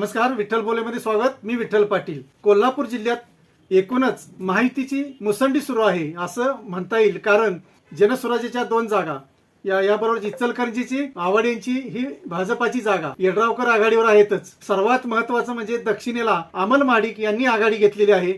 नमस्कार विठ्ठल बोलेमध्ये स्वागत. मी विठ्ठल पाटील. कोल्हापूर जिल्ह्यात एकूणच माहितीची मुसंडी सुरू आहे असं म्हणता येईल कारण जनसुराज्याच्या दोन जागा या याबरोबर इचलकरंजीची आवड यांची ही भाजपाची जागा येड्रावकर आघाडीवर आहेतच. सर्वात महत्वाचं म्हणजे दक्षिणेला अमल माडिक यांनी आघाडी घेतलेली आहे.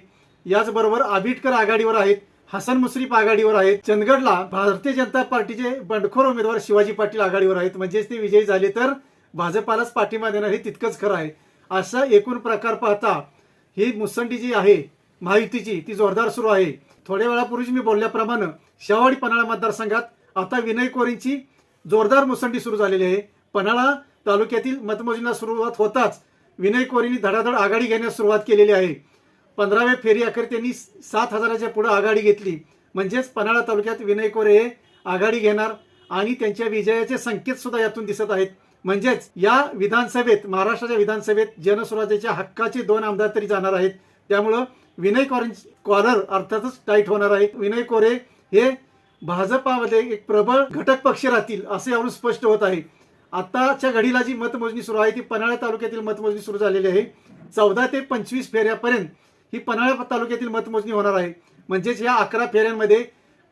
याचबरोबर आबिटकर आघाडीवर आहेत हसन मुश्रीफ आघाडीवर आहेत चंदगडला भारतीय जनता पार्टीचे बंडखोर उमेदवार शिवाजी पाटील आघाडीवर आहेत. म्हणजेच ते विजयी झाले तर भाजपालाच पाठिंबा देणार हे तितकंच खरं आहे. असा एकूण प्रकार पाहता ही मुसंडी जी आहे महायुतीची ती जोरदार सुरू आहे. थोड्या वेळापूर्वीच मी बोलल्याप्रमाणे शेवाडी पन्हाळा मतदारसंघात आता विनय कोरींची जोरदार मुसंडी सुरू झालेली आहे. पन्हाळा तालुक्यातील मतमोजणीला सुरुवात होताच विनय कोरींनी धडाधड आघाडी घेण्यास सुरुवात केलेली आहे. पंधराव्या फेरी अखेर त्यांनी सात हजाराच्या पुढे आघाडी घेतली. म्हणजेच पन्हाळा तालुक्यात विनय कोरे हे आघाडी घेणार आणि त्यांच्या विजयाचे संकेत सुद्धा यातून दिसत आहेत. म्हणजेच या विधानसभेत महाराष्ट्राच्या विधानसभेत जनस्वराज्याच्या हक्काचे दोन आमदार तरी जाणार आहेत. त्यामुळं विनय कोरे कॉलर अर्थातच टाईट होणार आहे. विनय कोरे हे भाजपामध्ये एक प्रबळ घटक पक्ष राहतील असे यावरून स्पष्ट होत आहे. आताच्या घडीला जी मतमोजणी सुरू आहे ती पन्हाळा तालुक्यातील मतमोजणी सुरू झालेली आहे. चौदा ते पंचवीस फेऱ्यापर्यंत ही पन्हाळा तालुक्यातील मतमोजणी होणार आहे. म्हणजेच या अकरा फेऱ्यांमध्ये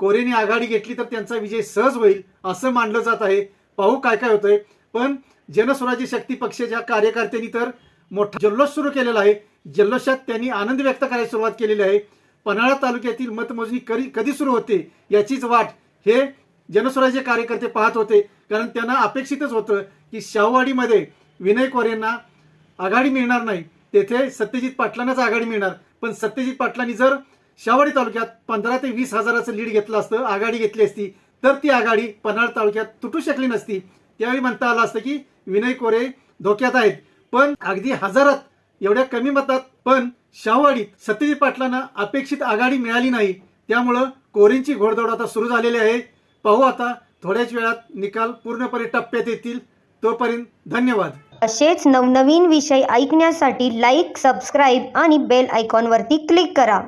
कोरेने आघाडी घेतली तर त्यांचा विजय सहज होईल असं मानलं जात आहे. पाहू काय काय होतंय. पण जनस्वराज्य शक्ती पक्षाच्या कार्यकर्त्यांनी तर मोठा जल्लोष सुरू केलेला आहे. जल्लोषात त्यांनी आनंद व्यक्त करायला सुरुवात केलेली आहे. पन्हाळा तालुक्यातील मतमोजणी कधी कधी सुरू होते याचीच वाट हे जनस्वराज्य कार्यकर्ते पाहत होते. कारण त्यांना अपेक्षितच होतं की शाहूवाडीमध्ये विनय कोरेंना आघाडी मिळणार नाही. तेथे सत्यजित पाटलांनाच आघाडी मिळणार. पण सत्यजित पाटलांनी जर शाहवाडी तालुक्यात पंधरा ते वीस हजाराचं लीड घेतलं असतं आघाडी घेतली असती तर ती आघाडी पन्हाळ तालुक्यात तुटू शकली नसती. त्यावेळी म्हणता आलं असतं की विनय कोरे धोक्यात आहेत. पण अगदी हजारात एवढ्या कमी मतात पण शाहवाडीत सत्यजित पाटलांना अपेक्षित आघाडी मिळाली नाही. त्यामुळं कोरेंची घोडदौड आता सुरू झालेली आहे. पाहू आता थोड्याच वेळात निकाल पूर्णपणे टप्प्यात येतील. तोपर्यंत धन्यवाद. असेच नवनवीन विषय ऐकण्यासाठी लाईक सबस्क्राईब आणि बेल आयकॉनवरती क्लिक करा.